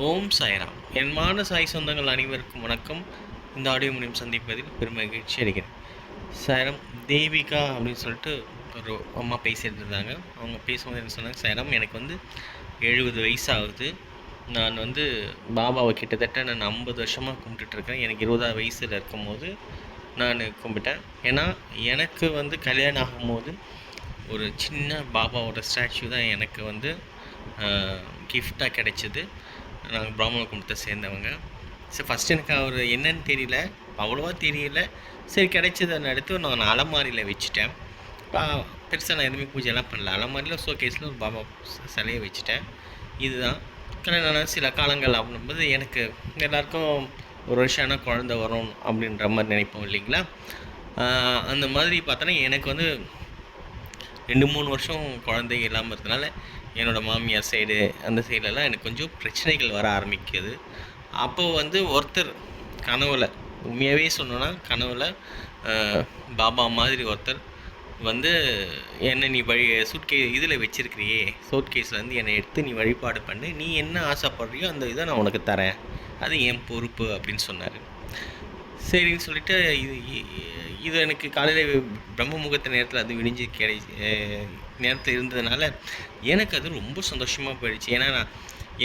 ஓம் சாய்ராம். என் மான சாய் சொந்தங்கள் அனைவருக்கும் வணக்கம். இந்த ஆடியோ மூலியம் சந்திப்பதில் பெரும் மகிழ்ச்சி அடைகிறேன். சாய்ராம் தேவிகா அப்படின்னு சொல்லிட்டு ஒரு அம்மா பேசிட்டு இருந்தாங்க அவங்க பேசும்போது என்ன சொன்னாங்க சாய்ராம் எனக்கு வந்து எழுபது வயசு ஆகுது நான் வந்து பாபாவை கிட்டத்தட்ட நான் ஐம்பது வருஷமாக கும்பிட்டுட்ருக்கேன் எனக்கு இருபதாவது வயசில் இருக்கும்போது நான் கும்பிட்டேன். ஏன்னா எனக்கு வந்து கல்யாணம் ஆகும்போது ஒரு சின்ன பாபாவோட ஸ்டாச்சு தான் எனக்கு வந்து கிஃப்டாக கிடைச்சிது. நாங்கள் பிராமண குடும்பத்தை சேர்ந்தவங்க. சரி ஃபஸ்ட் எனக்கு அவர் என்னன்னு தெரியல. அவ்வளோவா தெரியல. சரி கிடைச்சதை அடுத்து எடுத்து நான் அலமாரியில் வச்சுட்டேன். பெருசாக நான் எதுவுமே பூஜைலாம் பண்ணல. அலமாரியில் ஷோகேஸில் ஒரு பாபா சிலையை வச்சுட்டேன். இதுதான். கல்யாணம் சில காலங்கள் அப்படின்போது எனக்கு எல்லாருக்கும் ஒரு வருஷம் ஆனால் குழந்த வரும் அப்படின்ற மாதிரி நினைப்போம் இல்லைங்களா? அந்த மாதிரி பார்த்தோன்னா எனக்கு வந்து ரெண்டு மூணு வருஷம் குழந்தை இல்லாமல் இருந்தனால என்னோடய மாமியார் சைடு அந்த சைடுலலாம் எனக்கு கொஞ்சம் பிரச்சனைகள் வர ஆரம்பிக்குது. அப்போது வந்து ஒருத்தர் கனவுல உண்மையாகவே சொன்னோன்னா கனவுல பாபா மாதிரி ஒருத்தர் வந்து என்ன நீ வழி சூட்கே இதில் வச்சிருக்கிறியே சூட்கேஸ்லேருந்து என்னை எடுத்து நீ வழிபாடு பண்ணு நீ என்ன ஆசைப்படுறியோ அந்த இதை நான் உனக்கு தரேன். அது என் பொறுப்பு அப்படின்னு சொன்னார். சரின்னு சொல்லிட்டு இது இது எனக்கு காலையில் பிரம்ம முகூர்த்த நேரத்தில் அது விடிஞ்சு கிடை நேரத்தில் இருந்ததுனால எனக்கு அது ரொம்ப சந்தோஷமாக போயிடுச்சு. ஏன்னா நான்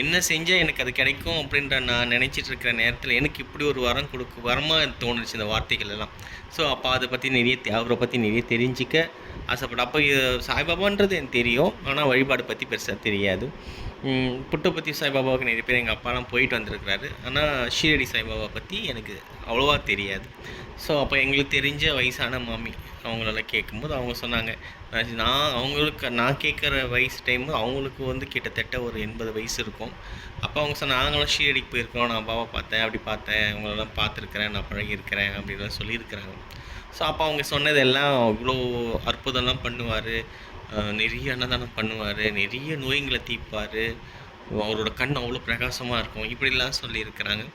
என்ன செஞ்சால் எனக்கு அது கிடைக்கும் அப்படின்ற நான் நினச்சிட்டு இருக்கிற நேரத்தில் எனக்கு இப்படி ஒரு வரம் கொடுக்கு வரமாக தோணுச்சு இந்த வார்த்தைகள் எல்லாம். ஸோ அப்போ அதை பற்றி நிறைய அவரை பற்றி நிறைய தெரிஞ்சிக்க ஆசைப்படும் அப்போ இது சாய்பாபான்றது எனக்கு தெரியும். ஆனால் வழிபாடு பற்றி பெருசாக தெரியாது. புட்டபத்தி சாய்பாபாவுக்கு நிறைய பேர் எங்கள் அப்பாலாம் போயிட்டு வந்திருக்கிறாரு. ஆனால் ஷீரடி சாய்பாபா பற்றி எனக்கு அவ்வளோவா தெரியாது. ஸோ அப்போ எங்களுக்கு தெரிஞ்ச வயசான மாமி அவங்களெல்லாம் கேட்கும்போது அவங்க சொன்னாங்க நான் அவங்களுக்கு நான் கேட்குற வயசு டைம் அவங்களுக்கு வந்து கிட்டத்தட்ட ஒரு எண்பது வயசு இருக்கும். அப்போ அவங்க சொன்ன நாங்களும் ஷீரடிக்கு போயிருக்கோம். நான் பாபா பார்த்தேன் அப்படி பார்த்தேன். அவங்களெல்லாம் பார்த்துருக்குறேன். நான் பழகியிருக்கிறேன். அப்படின்லாம் சொல்லியிருக்கிறாங்க. ஸோ அப்போ அவங்க சொன்னதெல்லாம் அவ்வளோ அற்புதம்லாம் பண்ணுவார். நிறைய அன்னதானம் பண்ணுவார் நிறைய நோய்களை தீர்ப்பார். அவரோட கண் அவ்வளோ பிரகாசமாக இருக்கும். இப்படிலாம் சொல்லியிருக்கிறாங்க.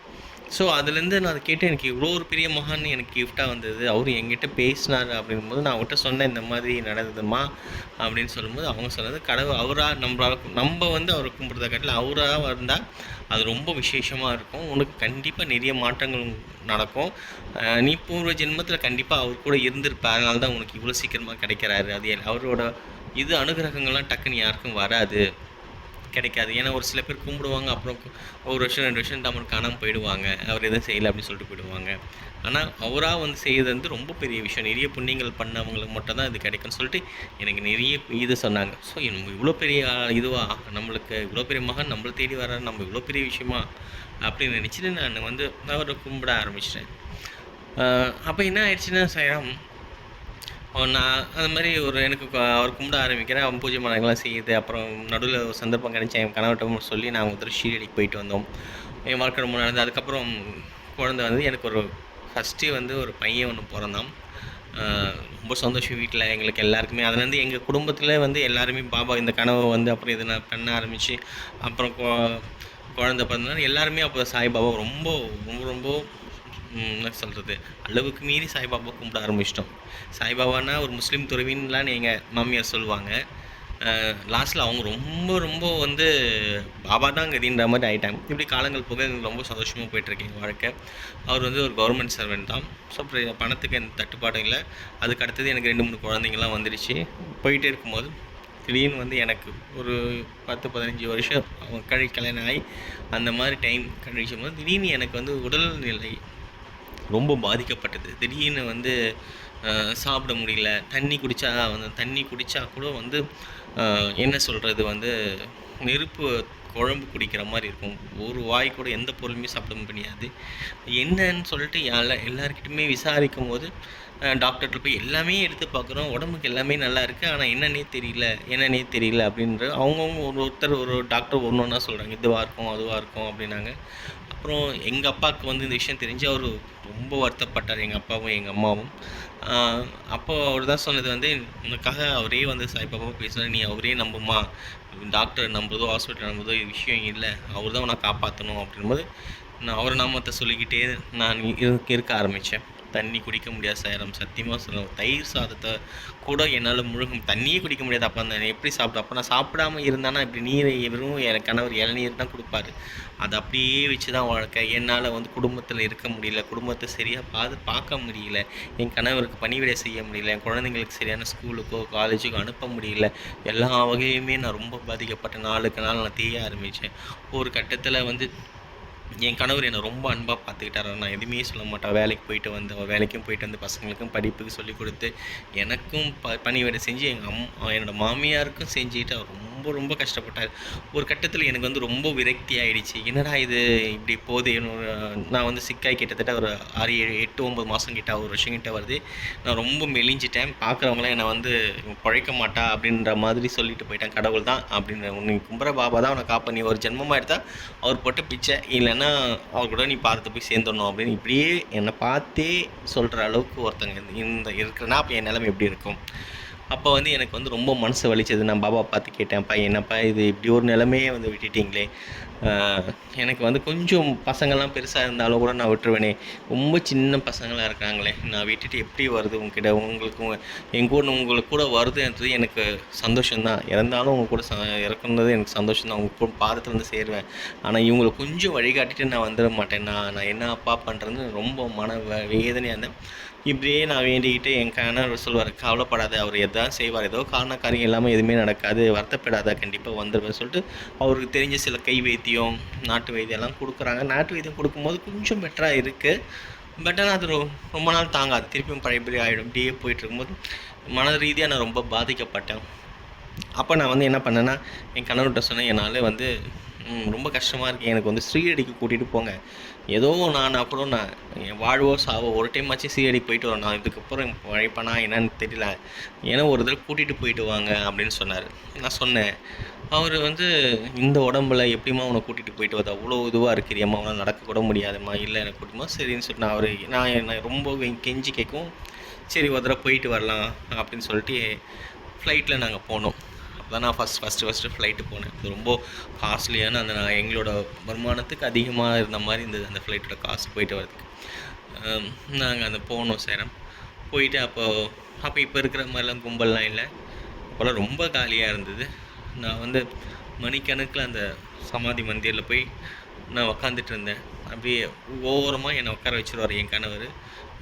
ஸோ அதுலேருந்து நான் அதை கேட்டு எனக்கு இவ்வளோ ஒரு பெரிய மகான் எனக்கு கிஃப்டாக வந்தது. அவர் என்கிட்ட பேசினார். அப்படிங்கும்போது நான் அவர்கிட்ட சொன்னேன் இந்த மாதிரி நடந்ததுமா? அப்படின்னு சொல்லும்போது அவங்க சொன்னது கடவுள் அவராக நம்மளால் நம்ம வந்து அவரை கும்பிட்றத காட்டில் அவராக வந்தால் அது ரொம்ப விசேஷமாக இருக்கும். உனக்கு கண்டிப்பாக நிறைய மாற்றங்கள் நடக்கும். நீ பூர்வ ஜென்மத்தில் கண்டிப்பாக அவர் கூட இருந்திருப்ப. அதனால தான் உனக்கு இவ்வளோ சீக்கிரமாக கிடைக்கிறாரு. அது அவரோட இது அனுகிரகங்கள்லாம் டக்குன்னு யாருக்கும் வராது. கிடைக்காது. ஏன்னா ஒரு சில பேர் கும்பிடுவாங்க அப்புறம் ஒரு வருஷம் ரெண்டு வருஷம் தமிழ் காணாமல் போயிடுவாங்க. அவர் எதுவும் செய்யலை அப்படின்னு சொல்லிட்டு போயிடுவாங்க. ஆனால் அவராக வந்து செய்யறது வந்து ரொம்ப பெரிய விஷயம். நிறைய புண்ணியங்கள் பண்ணவங்களுக்கு மட்டும் தான் இது கிடைக்கும்னு சொல்லிட்டு எனக்கு நிறைய இது சொன்னாங்க. ஸோ நம்ம இவ்வளோ பெரிய இதுவாக இதுவா? நம்மளுக்கு இவ்வளோ பெரிய மகன் நம்மளை தேடி வர நம்ம இவ்வளோ பெரிய விஷயமா? அப்படின்னு நினச்சிட்டு நான் வந்து அவரை கும்பிட ஆரம்பிச்சிட்டேன். அப்போ என்ன ஆயிடுச்சுன்னா சைராம் நான் அந்த மாதிரி ஒரு எனக்கு அவர் கும்பிட ஆரம்பிக்கிறேன் அவன் பூஜை மலங்கள்லாம் செய்யுது. அப்புறம் நடுவில் ஒரு சந்தர்ப்பம் கிடைச்சி என் கணவட்டம் சொல்லி நாங்கள் ஒருத்தர் ஷீரடிக்கு போயிட்டு வந்தோம். என் வாழ்க்கை ரொம்ப நடந்தது அதுக்கப்புறம் குழந்தை வந்து எனக்கு ஒரு ஃபஸ்ட்டு வந்து ஒரு பையன் ஒன்று பிறந்தான். ரொம்ப சந்தோஷம் வீட்டில் எங்களுக்கு எல்லாருக்குமே. அதுலேருந்து எங்கள் குடும்பத்தில் வந்து எல்லாருமே பாபா இந்த கனவை வந்து அப்புறம் இதை நான் பண்ண ஆரம்பித்து அப்புறம் குழந்தை பிறந்தனால எல்லாருமே அப்போ சாய்பாபா ரொம்ப ரொம்ப ரொம்ப என்ன சொல்கிறது அளவுக்கு மீறி சாய்பாபா கும்பிட ஆரம்பிச்சிட்டோம். சாய்பாபானா ஒரு முஸ்லீம் துறவின்லாம் எங்கள் மாமியார் சொல்லுவாங்க. லாஸ்ட்டில் அவங்க ரொம்ப ரொம்ப வந்து பாபா தான் கதின்ற மாதிரி ஆகிட்டாங்க இப்படி காலங்கள் போக எனக்கு ரொம்ப சந்தோஷமாக போயிட்டுருக்கு எங்கள் வாழ்க்கை. அவர் வந்து ஒரு கவர்மெண்ட் சர்வெண்ட் தான். ஸோ அப்புறம் பணத்துக்கு எந்த தட்டுப்பாடும் இல்லை. அதுக்கு அடுத்தது எனக்கு ரெண்டு மூணு குழந்தைங்கலாம் வந்துடுச்சு. போயிட்டே இருக்கும்போது திடீர்னு வந்து எனக்கு ஒரு பத்து பதினஞ்சு வருஷம் அவங்க கழி கல்யாணம் ஆகி அந்த மாதிரி டைம் கழிச்சும் போது திடீர்னு எனக்கு வந்து உடல்நிலை ரொம்ப பாதிக்கப்பட்டது. திடீர்னு வந்து சாப்பிட முடியல. தண்ணி குடித்தா வந்து தண்ணி குடித்தா கூட வந்து என்ன சொல்கிறது வந்து நெருப்பு குழம்பு குடிக்கிற மாதிரி இருக்கும். ஒரு வாய் கூட எந்த பொருளுமே சாப்பிட முடியாது. என்னன்னு சொல்லிட்டு எல்லா எல்லாருக்கிட்டுமே விசாரிக்கும் போது டாக்டர்கிட்ட போய் எல்லாமே எடுத்து பார்க்குறோம். உடம்புக்கு எல்லாமே நல்லா இருக்குது ஆனால் என்னன்னே தெரியல என்னன்னே தெரியல அப்படின்ற அவங்கவுங்க ஒரு ஒருத்தர் ஒரு டாக்டர் ஒன்று ஒன்றா சொல்கிறாங்க இதுவாக இருக்கும் அதுவாக இருக்கும் அப்படின்னாங்க. அப்புறம் எங்கள் அப்பாவுக்கு வந்து இந்த விஷயம் தெரிஞ்சு அவர் ரொம்ப வருத்தப்பட்டார் எங்கள் அப்பாவும் எங்கள் அம்மாவும். அப்போது அப்போ அவர் தான் சொன்னது வந்து உனக்காக அவரே வந்து சாய்பாபா பேசுகிறேன் நீ அவரே நம்புமா டாக்டர் நம்புறதோ ஹாஸ்பிட்டல் நம்புறதோ இது விஷயம் இல்லை. அவர் தான் உன்னை காப்பாற்றணும் அப்படின்போது நான் அவர் நாமத்தை சொல்லிக்கிட்டே நான் இரு- இருக்க ஆரம்பித்தேன் தண்ணி குடிக்க முடியாது சார் சத்தியமாக சொல்லுவேன் தயிர் சாதத்தை கூட என்னால் முழுகும் தண்ணியே குடிக்க முடியாது. அப்போ அந்த எப்படி சாப்பிடும் அப்போ நான் சாப்பிடாம இருந்தானா இப்படி நீரை வெறும் என் கணவர் இளநீர் தான் கொடுப்பாரு. அதை அப்படியே வச்சு தான் வாழ்க்கை. என்னால் வந்து குடும்பத்தில் இருக்க முடியல. குடும்பத்தை சரியாக பார்த்து பார்க்க முடியல. என் கணவருக்கு பணிவிடை செய்ய முடியல. என் குழந்தைங்களுக்கு சரியான ஸ்கூலுக்கோ காலேஜுக்கோ அனுப்ப முடியல. எல்லா வகையுமே நான் ரொம்ப பாதிக்கப்பட்ட நாளுக்கு நாள் நான் தேய ஆரம்பித்தேன் ஒரு கட்டத்தில் வந்து என் கணவர் என்னை ரொம்ப அன்பாக பார்த்துக்கிட்டாரு. நான் எதுவுமே சொல்ல மாட்டேன். வேலைக்கு போயிட்டு வந்து வேலைக்கும் போயிட்டு வந்து பசங்களுக்கும் படிப்புக்கு சொல்லிக் கொடுத்து எனக்கும் ப பணிவிடை செஞ்சு எங்கள் அம் என்னோடய மாமியாருக்கும் செஞ்சுட்டு அவர் ரொம்ப ரொம்ப கஷ்டப்பட்டார். ஒரு கட்டத்தில் எனக்கு வந்து ரொம்ப விரக்தி ஆகிடுச்சு என்னடா இது இப்படி போகுது? என்னோட நான் வந்து சிக்காய் கிட்டத்தட்ட ஒரு ஆறு ஏழு எட்டு ஒம்பது மாதம் கிட்ட ஒரு வருஷம் கிட்ட வருது. நான் ரொம்ப மெலிஞ்சிட்டேன். பார்க்குறவங்களாம் என்னை வந்து பழைக்க பிழைக்க மாட்டா அப்படின்ற மாதிரி சொல்லிட்டு போயிட்டேன் கடவுள் தான் அப்படின்னு உன்னை கும்புற பாபா தான் அவனை காப்பா நீ ஒரு ஜென்மமாக எடுத்தால் அவர் போட்ட பிச்சை. இல்லைன்னா அவர் கூட நீ பார்த்து போய் சேர்ந்துடணும் அப்படின்னு இப்படியே என்னை பார்த்தே சொல்கிற அளவுக்கு ஒருத்தங்க இந்த- இந்த இருக்கிறனா அப்போ என் நிலைமை எப்படி இருக்கும்? அப்போ வந்து எனக்கு வந்து ரொம்ப மனசு வலிச்சது. நான் பாபா பார்த்து கேட்டேன்ப்பா என்னப்பா இது? இப்படி ஒரு நிலமையே வந்து விட்டுட்டிங்களே. எனக்கு வந்து கொஞ்சம் பசங்கள்லாம் பெருசாக இருந்தாலும் கூட நான் விட்டுருவேனே. ரொம்ப சின்ன பசங்களாக இருக்காங்களே. நான் விட்டுட்டு எப்படி வருது உங்ககிட்ட உங்களுக்கு எங்கள் கூட உங்களுக்கு கூட வருதுன்றது எனக்கு சந்தோஷம்தான். இறந்தாலும் உங்க கூட ச இறக்குனது எனக்கு சந்தோஷம் தான் உங்க கூட பாதத்தில் வந்து சேருவேன். ஆனால் இவங்களை கொஞ்சம் வழிகாட்டிட்டு நான் வந்துட மாட்டேன் நான் நான் என்ன அப்பா பண்ணுறேன்னு ரொம்ப மன வேதனையாக இருந்தேன். இப்படியே நான் வேண்டிக்கிட்டு என் கணவர் சொல்வார் கவலைப்படாத அவர் எதாவது செய்வார் ஏதோ காரண காரியம் இல்லாமல் எதுவுமே நடக்காது வருத்தப்படாத கண்டிப்பாக வந்துடுவேன் சொல்லிட்டு அவருக்கு தெரிஞ்ச சில கை வைத்தியம் நாட்டு வைத்தியம்லாம் கொடுக்குறாங்க. நாட்டு வைத்தியம் கொடுக்கும்போது கொஞ்சம் பெட்டராக இருக்குது பட் ஆனால் அது ரொம்ப நாள் தாங்காது. திருப்பியும் பழையபடி ஆகிடும் இப்படியே போயிட்டு இருக்கும்போது மன ரீதியாக நான் ரொம்ப பாதிக்கப்பட்டேன். அப்போ நான் வந்து என்ன பண்ணேன்னா என் கணவர்கிட்ட சொன்னேன் என்னால் வந்து ரொம்ப கஷ்டமாக இருக்குது எனக்கு வந்து ஸ்ரீரடிக்கு கூட்டிகிட்டு போங்க. ஏதோ நான் அப்புறம் நான் என் வாழ்வோ சாவோ ஒரு டைம் ஆச்சு ஸ்ரீரடிக்கு போயிட்டு வரேன் நான் இதுக்கப்புறம் உழைப்பேனா என்னன்னு தெரியல. ஏன்னா ஒரு தடவை கூட்டிகிட்டு போயிட்டு வாங்க அப்படின்னு சொன்னார். நான் சொன்னேன். அவர் வந்து இந்த உடம்புல எப்படிமா உன்னை கூட்டிகிட்டு போயிட்டு வருது அவ்வளோ இதுவாக இருக்கிறியம்மா. அவனால் நடக்க கூட முடியாதும்மா. இல்லை எனக்கு கூட்டிமா சரின்னு சொல்லிட்டு நான் அவர் நான் என்னை ரொம்ப கெஞ்சி கேட்கும் சரி ஒரு தடவை போயிட்டு வரலாம். அப்படின்னு சொல்லிட்டு ஃப்ளைட்டில் நாங்கள் போனோம். அப்பதான் நான் ஃபஸ்ட் ஃபஸ்ட்டு ஃபஸ்ட்டு ஃப்ளைட்டு போனேன். ரொம்ப காஸ்ட்லியான அந்த நான் எங்களோட வருமானத்துக்கு அதிகமாக இருந்த மாதிரி இருந்தது அந்த ஃப்ளைட்டோட காஸ்ட் போயிட்டு வரதுக்கு நாங்கள் அந்த போனோம் சேரம். போயிட்டு அப்போ அப்போ இப்போ இருக்கிற மாதிரிலாம் கும்பல்லாம் இல்லை. அப்போல்லாம் ரொம்ப காலியாக இருந்தது. நான் வந்து மணிக்கணக்கில் அந்த சமாதி மந்திரில் போய் நான் உக்காந்துட்டு இருந்தேன். அப்படியே ஓரமாக என்னை உட்கார வச்சுருவார் என் கணவர்.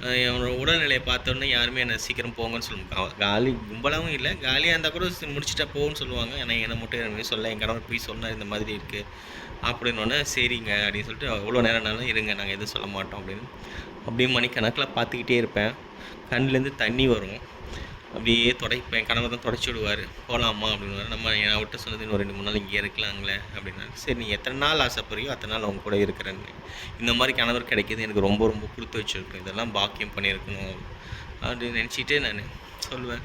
அஹ் என்னோட உடல்நிலையை பார்த்தோன்னே யாருமே என்னை சீக்கிரம் போங்கன்னு சொல்லுவாங்க காலி கும்பலாகவும் இல்லை. காலியாக இருந்தால் கூட முடிச்சுட்டா முடிச்சிட்டா சொல்லுவாங்க. ஆனால் என்னை மட்டும் எனக்கு சொல்ல என் கணவர் போய் சொன்னால் இந்த மாதிரி இருக்குது அப்படின்னோடனே சரிங்க அப்படின்னு சொல்லிட்டு எவ்வளோ நேரம்னாலும் இருங்க நாங்கள் எதுவும் சொல்ல மாட்டோம் அப்படின்னு அப்படியே மணிக்கணக்கில் பார்த்துக்கிட்டே இருப்பேன். கண்ணிலேருந்து தண்ணி வரும். அப்படியே துடைப்பேன் கணவர் தான் தொடச்சி விடுவார். போகலாமா அப்படின்னு நம்ம நான் விட்டு சொன்னது இன்னும் ரெண்டு மூணு நாள் இங்கே இருக்கலாங்களே அப்படின்னா சரி நீ எத்தனை நாள் ஆசைப்படுறியோ அத்தனை நாள் அவங்க கூட இருக்கிறேன்னு. இந்த மாதிரி கணவர் கிடைக்கிது எனக்கு ரொம்ப ரொம்ப கொடுத்து வச்சுருக்கேன் இதெல்லாம் பாக்கியம் பண்ணியிருக்கணும் அப்படின்னு நினச்சிட்டு நான் சொல்லுவேன்.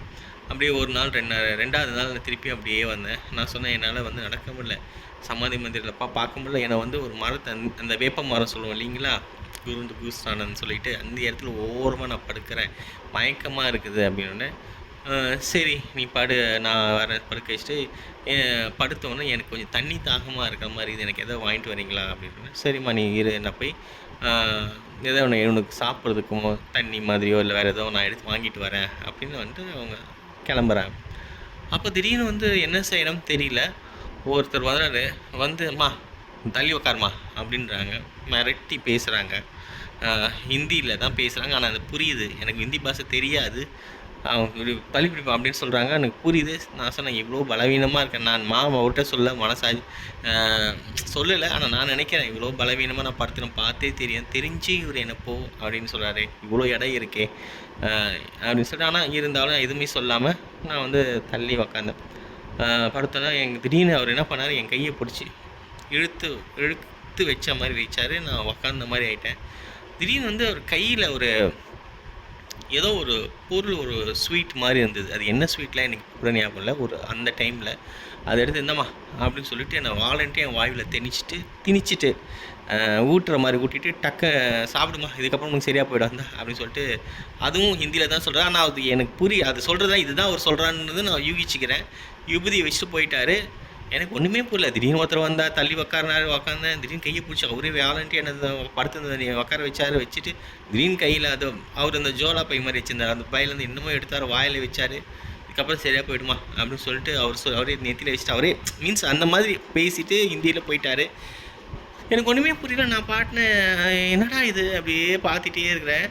அப்படியே ஒரு நாள் ரெண்டு ரெண்டாவது நாள் நான் திருப்பி அப்படியே வந்தேன். நான் சொன்னேன் என்னால் வந்து நடக்க முடியல. சமாதி மந்திரிலப்பா பார்க்க முடியல. என்னை வந்து ஒரு மரத்தை அந்த- வேப்ப மரம் சொல்லுவோம் இல்லைங்களா? குருந்து கூஸ்தானன்னு சொல்லிட்டு அந்த இடத்துல ஓரமாக நான் படுக்கிறேன். மயக்கமாக இருக்குது அப்படின்னு சரி நீ படு. நான் வர படுக்க வச்சுட்டு அஹ், படுத்த உடனே எனக்கு கொஞ்சம் தண்ணி தாகமாக இருக்கிற மாதிரி இது எனக்கு எதாவது வாங்கிட்டு வரீங்களா? அப்படின்னு சரிம்மா நீ இரு. நான் போய் எதோ ஏதோ ஒன்று உனக்கு சாப்பிட்றதுக்கும் தண்ணி மாதிரியோ இல்லை வேறு ஏதோ நான் எடுத்து வாங்கிட்டு வரேன். அப்படின்னு வந்துட்டு அவங்க கிளம்புறேன் அப்போ திடீர்னு வந்து என்ன செய்யணும்னு தெரியல. ஒருத்தர் வர்றாரு. வந்தும்மா தள்ளி உக்காருமா அப்படின்றாங்க. மிரட்டி பேசுகிறாங்க ஹிந்தியில் தான் பேசுகிறாங்க ஆனால் அது புரியுது. எனக்கு ஹிந்தி பாஷை தெரியாது. அவங்க இப்படி தள்ளி பிடிப்பான் அப்படின்னு சொல்கிறாங்க எனக்கு புரியுது. நான் சொன்னேன் இவ்வளோ பலவீனமாக இருக்கேன். நான் மாமா அவர்கிட்ட சொல்ல மனசாஜ் சொல்லலை. ஆனால் நான் நினைக்கிறேன் இவ்வளோ பலவீனமாக நான் படுத்துறேன். பார்த்தே தெரியும். தெரிஞ்சு இவர் என்ன போ அப்படின்னு சொல்கிறாரு இவ்வளோ இடம் இருக்கே. அப்படின்னு சொல்லிட்டு ஆனால் இருந்தாலும் எதுவுமே சொல்லாமல் நான் வந்து தள்ளி உக்காந்தேன். படுத்தோன்னா எங்கள் திடீர்னு அவர் என்ன பண்ணார்? என் கையை பிடிச்சி இழுத்து இழுத்து வச்ச மாதிரி வச்சார் நான் உக்காந்த மாதிரி ஆயிட்டேன். திடீர்னு வந்து அவர் கையில் ஒரு ஏதோ ஒரு பொருள் ஒரு ஸ்வீட் மாதிரி இருந்தது. அது என்ன ஸ்வீட்லாம் எனக்கு கூட ஞாபகம் இல்லை. ஒரு அந்த டைமில் அதை எடுத்து இந்தம்மா அப்படின்னு சொல்லிட்டு என்னை வாலண்ட்டே என் வாயில் திணிச்சிட்டு திணிச்சிட்டு ஊட்டுற மாதிரி ஊட்டிட்டு டக்க சாப்பிடுமா இதுக்கப்புறம் உனக்கு சரியாக போயிடும் அப்படின்னு சொல்லிட்டு அதுவும் ஹிந்தியில் தான் சொல்கிறேன் ஆனால் அது எனக்கு புரிய அது சொல்கிறதா இதுதான் அவர் சொல்கிறான்றது நான் யூகிச்சுக்கிறேன். யுபதியை வச்சுட்டு போயிட்டாரு. எனக்கு ஒன்றுமே புரியல. திடீர்னு ஒருத்தர் வந்தால் தள்ளி உக்காருனாரு உக்காந்தேன் திடீர்னு கையை பிடிச்சி அவரே வேலன்ட்டு என்னது படுத்திருந்தது நீ உட்கார வச்சாரு வச்சுட்டு திடீர்னு கையில் அது அவர் அந்த ஜோலா பை மாதிரி வச்சிருந்தார். அந்த பையிலேருந்து இன்னமும் எடுத்தார் வாயில் வச்சார். இதுக்கப்புறம் சரியாக போயிடுமா அப்படின்னு சொல்லிட்டு அவர் சொல் அவரே நெத்தியில் வச்சுட்டு அவரே மீன்ஸ் அந்த மாதிரி பேசிட்டு ஹிந்தியில் போயிட்டாரு. எனக்கு ஒன்றுமே புரியல. நான் பாட்டினேன் என்னடா இது? அப்படியே பார்த்துட்டே இருக்கிறேன்.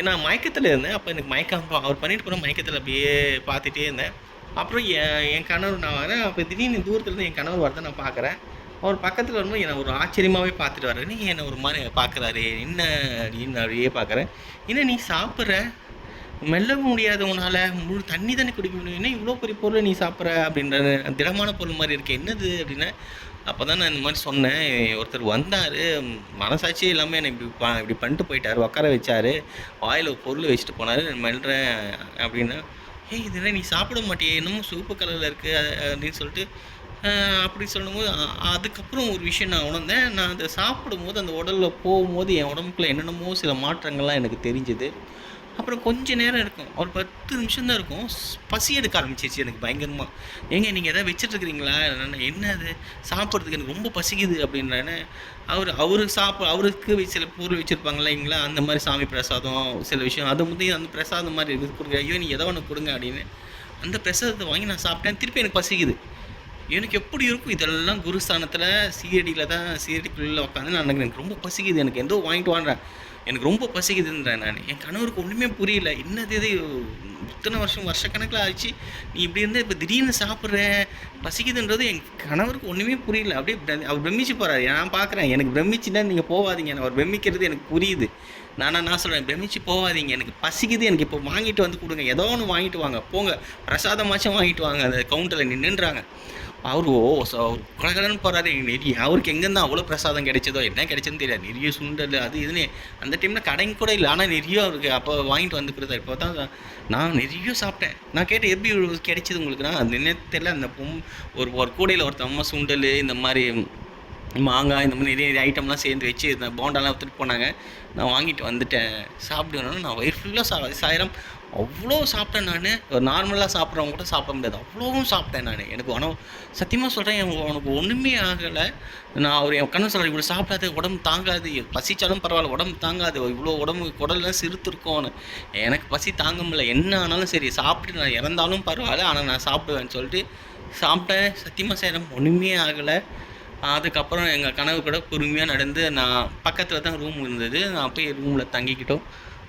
ஏன்னா மயக்கத்தில் இருந்தேன். அப்போ எனக்கு மயக்கம் அவர் பண்ணிட்டு போன மயக்கத்தில் அப்படியே பார்த்துட்டே இருந்தேன். அப்புறம் என் என் கணவர் நான் வரேன். அப்போ திடீர்னு தூரத்துலேருந்து என் கணவர் வரதை நான் பார்க்குறேன் அவர் பக்கத்தில் வரும்போது என்னை ஒரு ஆச்சரியமாகவே பார்த்துட்டு வர்றாரு. நீ என்னை ஒரு மாதிரி பார்க்குறாரு என்ன அப்படின்னு அப்படியே பார்க்குறேன் என்ன நீ சாப்பிட்ற? மெல்ல முடியாது உன்னால் முழு தண்ணி தானே குடிக்க முடியும். என்ன இவ்வளோ பெரிய பொருளை நீ சாப்பிட்ற? அப்படின்ற திடமான பொருள் மாதிரி இருக்கு. என்னது? அப்படின்னா. அப்போ தான் நான் இந்த மாதிரி சொன்னேன். ஒருத்தர் வந்தார். மனசாட்சி இல்லாமல் என்னை இப்படி இப்படி பண்ணிட்டு போயிட்டார். உட்கார வச்சார். வாயில் ஒரு பொருள் வச்சுட்டு போனார். மெல்றேன் அப்படின்னா. ஹே இதெல்லாம் நீ சாப்பிட மாட்டியே? என்னமோ சூப்பு கலரில் இருக்குது அப்படின்னு சொல்லிட்டு அப்படி சொல்லும்போது அதுக்கப்புறம் ஒரு விஷயம் நான் உணர்ந்தேன். நான் அதை சாப்பிடும்போது அந்த உடலில் போகும்போது என் உடம்புக்குள்ள என்னென்னமோ சில மாற்றங்கள்லாம் எனக்கு தெரிஞ்சுது. அப்புறம் கொஞ்சம் நேரம் இருக்கும். ஒரு பத்து நிமிஷம் தான் இருக்கும். பசி எடுக்க ஆரம்பிச்சிருச்சு எனக்கு பயங்கரமாக ஏங்க நீங்கள் எதாவது வச்சுட்ருக்கிறீங்களா என்ன அது? சாப்பிட்றதுக்கு எனக்கு ரொம்ப பசிக்குது அப்படின்றேன்னு அவர் அவருக்கு சாப்பிட அவருக்கு சில பொருள் வச்சுருப்பாங்க இல்லைங்களா அந்த மாதிரி சாமி பிரசாதம் சில விஷயம். அது முந்தைய அந்த பிரசாதம் மாதிரி இருக்குது கொடுங்க. ஐயோ நீ எதோ ஒன்று கொடுங்க அப்படின்னு. அந்த பிரசாதத்தை வாங்கி நான் சாப்பிட்டேன். திருப்பி எனக்கு பசிக்குது. எனக்கு எப்படி இருக்கும்? இதெல்லாம் குருஸ்தானத்தில் சீரடியில் தான் சீரடிக்குள்ளே உட்காந்து நான் எனக்கு எனக்கு ரொம்ப பசிக்குது. எனக்கு எந்தோ வாங்கிட்டு வாங்குறேன் எனக்கு ரொம்ப பசிக்குதுன்றேன் நான். என் கணவருக்கு ஒன்றுமே புரியல. என்னது இது? இத்தனை வருஷம் வருஷக்கணக்கில் ஆச்சு நீ இப்படி இருந்தால் இப்போ திடீர்னு சாப்பிட்ற? பசிக்குதுன்றது என் கணவருக்கு ஒன்றுமே புரியல. அப்படியே அவர் பிரமிச்சு போகிறாரு நான் பார்க்குறேன் எனக்கு பிரமிச்சுன்னா நீங்கள் போகாதீங்க அவர் பிரமிக்கிறது எனக்கு புரியுது. நானா நான் சொல்கிறேன் பிரமிச்சு போகாதீங்க எனக்கு பசிக்குது. எனக்கு இப்போ வாங்கிட்டு வந்து கொடுங்க. ஏதோ ஒன்று வாங்கிட்டு வாங்க. போங்க. பிரசாதமாச்சும் வாங்கிட்டு வாங்க. அந்த கவுண்டரில் நின்றுன்றாங்க அவர் ஓ ச- அவர் போகிறாரு நெறி அவருக்கு எங்கேருந்து அவ்வளோ பிரசாதம் கிடைச்சதோ என்ன கிடைச்சதுன்னு தெரியாது நிறைய சுண்டல் அது இதுன்னு. அந்த டைமில் கடைங்க கூட இல்லை. ஆனால் நிறைய அவருக்கு அப்போ வாங்கிட்டு வந்து கொடுத்தாரு இப்போ தான் நான் நிறைய சாப்பிட்டேன். நான் கேட்டேன் எப்படி இவ்வளவு கிடைச்சது உங்களுக்குனா அந்த என்ன அந்த பொம் ஒரு ஒரு கூடையில் ஒருத்தன் அம்மா சுண்டல் இந்த மாதிரி மாங்காய் இந்த மாதிரி நிறைய நிறைய ஐட்டம்லாம் சேர்ந்து வச்சு இந்த போண்டாலாம் எடுத்துகிட்டு போனாங்க. நான் வாங்கிட்டு வந்துட்டேன். சாப்பிடுவேன். நான் வயிறு ஃபுல்லாக சா சாயிரம் அவ்வளோ சாப்பிட்டேன் நான். ஒரு நார்மலாக சாப்பிட்றவங்க கூட சாப்பிட முடியாது. அவ்வளோவும் சாப்பிட்டேன் நான். எனக்கு ஆனால் சத்தியமாக சொல்கிறேன் உனக்கு ஒன்றுமே ஆகலை. நான் அவர் என் கண்ணு சொல்கிறேன் இவ்வளோ சாப்பிடாது உடம்பு தாங்காது. பசிச்சாலும் பரவாயில்ல உடம்பு தாங்காது. இவ்வளோ உடம்பு குடல்லாம் சிறுத்துருக்கோன்னு எனக்கு பசி தாங்க முடியல. என்ன ஆனாலும் சரி சாப்பிட்டு நான் இறந்தாலும் பரவாயில்ல ஆனால் நான் சாப்பிடுவேன்னு சொல்லிட்டு சாப்பிட்டேன். சத்தியமாக செய்கிறேன் ஒன்றுமே ஆகலை. அதுக்கப்புறம் எங்கள் கனவு கூட பொறுமையாக நடந்து நான் பக்கத்தில் தான் ரூம் இருந்தது. நான் போய் ரூமில் தங்கிக்கிட்டோம்.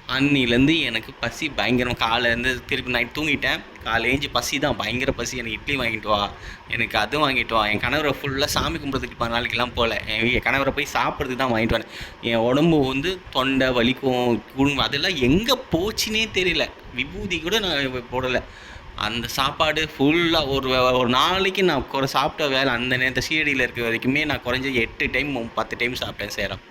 அன்னிலேருந்து எனக்கு பசி பயங்கரம் காலையிலேருந்து திருப்பி நைட் தூங்கிட்டேன். காலை ஏஞ்சி பசி தான் பயங்கர பசி. எனக்கு இட்லி வாங்கிட்டு வா. எனக்கு அது வாங்கிட்டு வா. என் கணவரை ஃபுல்லாக சாமி கும்பிட்றதுக்கு பல நாளைக்கெல்லாம் போகல என் கணவரை போய் சாப்பிட்றதுக்கு தான் வாங்கிட்டு வரேன் என் உடம்பு வந்து தொண்டை வலிக்கும் குடும்பம் அதெல்லாம் எங்கே போச்சுன்னே தெரியல. விபூதி கூட நான் போடலை. அந்த சாப்பாடு ஃபுல்லாக ஒரு ஒரு நாளைக்கு நான் குறை சாப்பிட்ட வேலை அந்த நேரத்தை சீரடியில் இருக்க வரைக்குமே நான் குறைஞ்ச எட்டு டைம் பத்து டைம் சாப்பிட்டேன் சேரம்.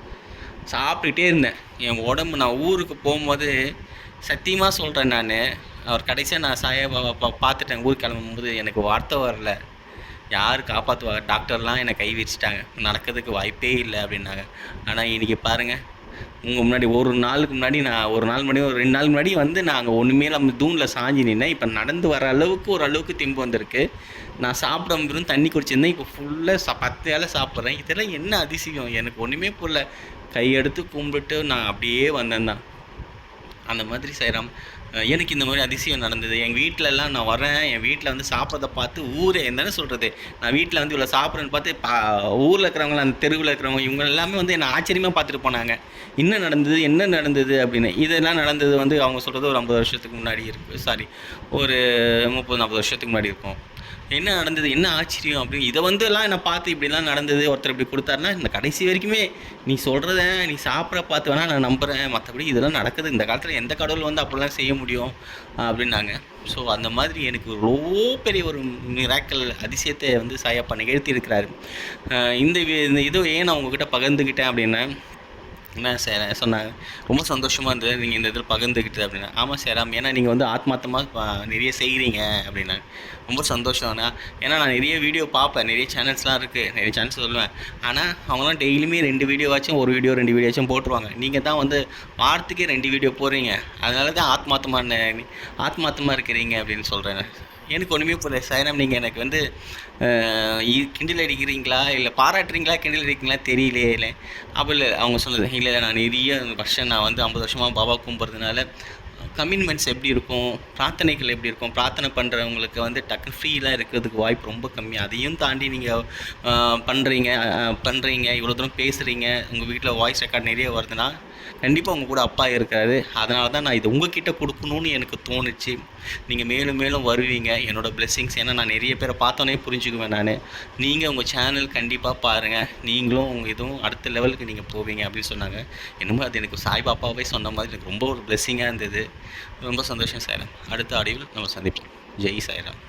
சாப்பிட்டுட்டே இருந்தேன். என் உடம்பு நான் ஊருக்கு போகும்போது சத்தியமாக சொல்கிறேன் நான். அவர் கடைசியாக நான் சாய பா- பார்த்துட்டேன். ஊருக்கு கிளம்பும்போது எனக்கு வார்த்தை வரல. யார் காப்பாற்றுவாங்க டாக்டர்லாம் என்னை கை விரிச்சிட்டாங்க நடக்கிறதுக்கு வாய்ப்பே இல்லை அப்படின்னாங்க. ஆனால் இன்றைக்கி பாருங்கள் உங்கள் முன்னாடி ஒரு நாளுக்கு முன்னாடி நான் ஒரு நாள் முன்னாடி ஒரு ரெண்டு நாள் முன்னாடி வந்து நாங்கள் ஒன்றுமே நம்ம தூணில் சாஞ்சி நின்னேன். இப்போ நடந்து வர அளவுக்கு ஒரு அளவுக்கு திம்பு வந்திருக்கு. நான் சாப்பிட வெறும் தண்ணி குடிச்சிருந்தேன். இப்போ ஃபுல்லாக சா பத்து வேலை சாப்பிட்றேன். இதெல்லாம் என்ன அதிசயம்? எனக்கு ஒன்றுமே புரியல. கையெடுத்து கும்பிட்டு நான் அப்படியே வந்தேன் தான். அந்த மாதிரி செய்கிறான் எனக்கு இந்த மாதிரி அதிசயம் நடந்தது. எங்கள் வீட்டிலலாம் நான் வரேன். என் வீட்டில் வந்து சாப்பிட்றத பார்த்து ஊரே என்னன்னு சொல்கிறது நான் வீட்டில் வந்து இவ்வளோ சாப்பிட்றேன்னு பார்த்து பா ஊரில் இருக்கிறவங்க அந்த தெருவில் இருக்கிறவங்க இவங்க எல்லாமே வந்து என்னை ஆச்சரியமாக பார்த்துட்டு போனாங்க. என்ன நடந்தது? என்ன நடந்தது? அப்படின்னு. இதெல்லாம் நடந்தது வந்து அவங்க சொல்கிறது ஒரு ஐம்பது வருஷத்துக்கு முன்னாடி இருக்குது சாரி ஒரு முப்பது நாற்பது வருஷத்துக்கு முன்னாடி இருக்கும். என்ன நடந்தது? என்ன ஆச்சரியம் அப்படின்னு இதை வந்து எல்லாம் என்னை பார்த்து இப்படிலாம் நடந்தது. ஒருத்தர் இப்படி கொடுத்தாருன்னா இந்த கடைசி வரைக்குமே நீ சொல்கிறத நீ சாப்பிட பார்த்து வேணா நான் நம்புகிறேன் மற்றபடி இதெல்லாம் நடக்குது. இந்த காலத்தில் எந்த கடவுள் வந்து அப்படிலாம் செய்ய முடியும்? அப்படின்னாங்க. ஸோ அந்த மாதிரி எனக்கு ரொம்ப பெரிய ஒரு மிராக்கல் அதிசயத்தை வந்து சாயப்பா நிகழ்த்தி இருக்கிறாரு இந்த வி- இந்த இது ஏன் நான் உங்ககிட்ட பகிர்ந்துக்கிட்டேன் அப்படின்னா என்ன சார் சொன்னாங்க? ரொம்ப சந்தோஷமாக இருந்தது. நீங்கள் இந்த இதில் பகிர்ந்துக்கிட்டு அப்படின்னா. ஆமாம் சேராம் ஏன்னா நீங்கள் வந்து ஆத்மார்த்தமாக நிறைய செய்கிறீங்க அப்படின்னா ரொம்ப சந்தோஷம். அண்ணா ஏன்னா நான் நிறைய வீடியோ பார்ப்பேன். நிறைய சேனல்ஸ்லாம் இருக்குது நிறைய சேனல்ஸ் சொல்லுவேன். ஆனால் அவங்களாம் டெய்லியுமே ரெண்டு வீடியோவாச்சும் ஒரு வீடியோ ரெண்டு வீடியோச்சும் போட்டுருவாங்க. நீங்கள் தான் வந்து வாரத்துக்கே ரெண்டு வீடியோ போடுறீங்க. அதனால தான் ஆத்மார்த்தமான ஆத்மார்த்தமாக இருக்கிறீங்க அப்படின்னு சொல்கிறேன் எனக்கு ஒன்றுமே புரியல சைனம் நீங்கள் எனக்கு வந்து கிண்டில் கிண்டல் அடிக்கிறீங்களா? இல்லை பாராட்டுறீங்களா? கிண்டல் அடிக்கிறீங்களா? தெரியலையே இல்லை. அப்போ இல்லை அவங்க சொன்னது இல்லை நான் நிறைய வருஷம் நான் வந்து ஐம்பது வருஷமாக பாபா கும்பிட்றதுனால கமிட்மெண்ட்ஸ் எப்படி இருக்கும்? பிரார்த்தனைகள் எப்படி இருக்கும்? பிரார்த்தனை பண்ணுறவங்களுக்கு வந்து டக்குன்னு ஃப்ரீலாம் இருக்கிறதுக்கு வாய்ப்பு ரொம்ப கம்மி. அதையும் தாண்டி நீங்கள் பண்ணுறீங்க பண்ணுறீங்க இவ்வளோ தூரம் பேசுகிறீங்க உங்கள் வீட்டில் வாய்ஸ் ரெக்கார்ட் நிறைய வருதுன்னா கண்டிப்பாக உங்கள் கூட அப்பா இருக்காது அதனால தான் நான் இது உங்ககிட்ட கொடுக்கணும்னு எனக்கு தோணுச்சு. நீங்கள் மேலும் மேலும் வருவீங்க. என்னோட blessings ஏன்னா நான் நிறைய பேரை பார்த்தோன்னே புரிஞ்சுக்குவேன் நான். நீங்கள் உங்கள் சேனல் கண்டிப்பாக பாருங்கள் நீங்களும் உங்கள் இதுவும் அடுத்த லெவலுக்கு நீங்கள் போவீங்க அப்படின்னு சொன்னாங்க. என்னமோ அது எனக்கு சாய்பாப்பாவே சொன்ன மாதிரி எனக்கு ரொம்ப ஒரு பிளெஸ்ஸிங்காக இருந்தது. ரொம்ப சந்தோஷம் சார் அடுத்த ஆடியோவில் நம்ம சந்திப்போம். ஜெய் சாய்ராம்.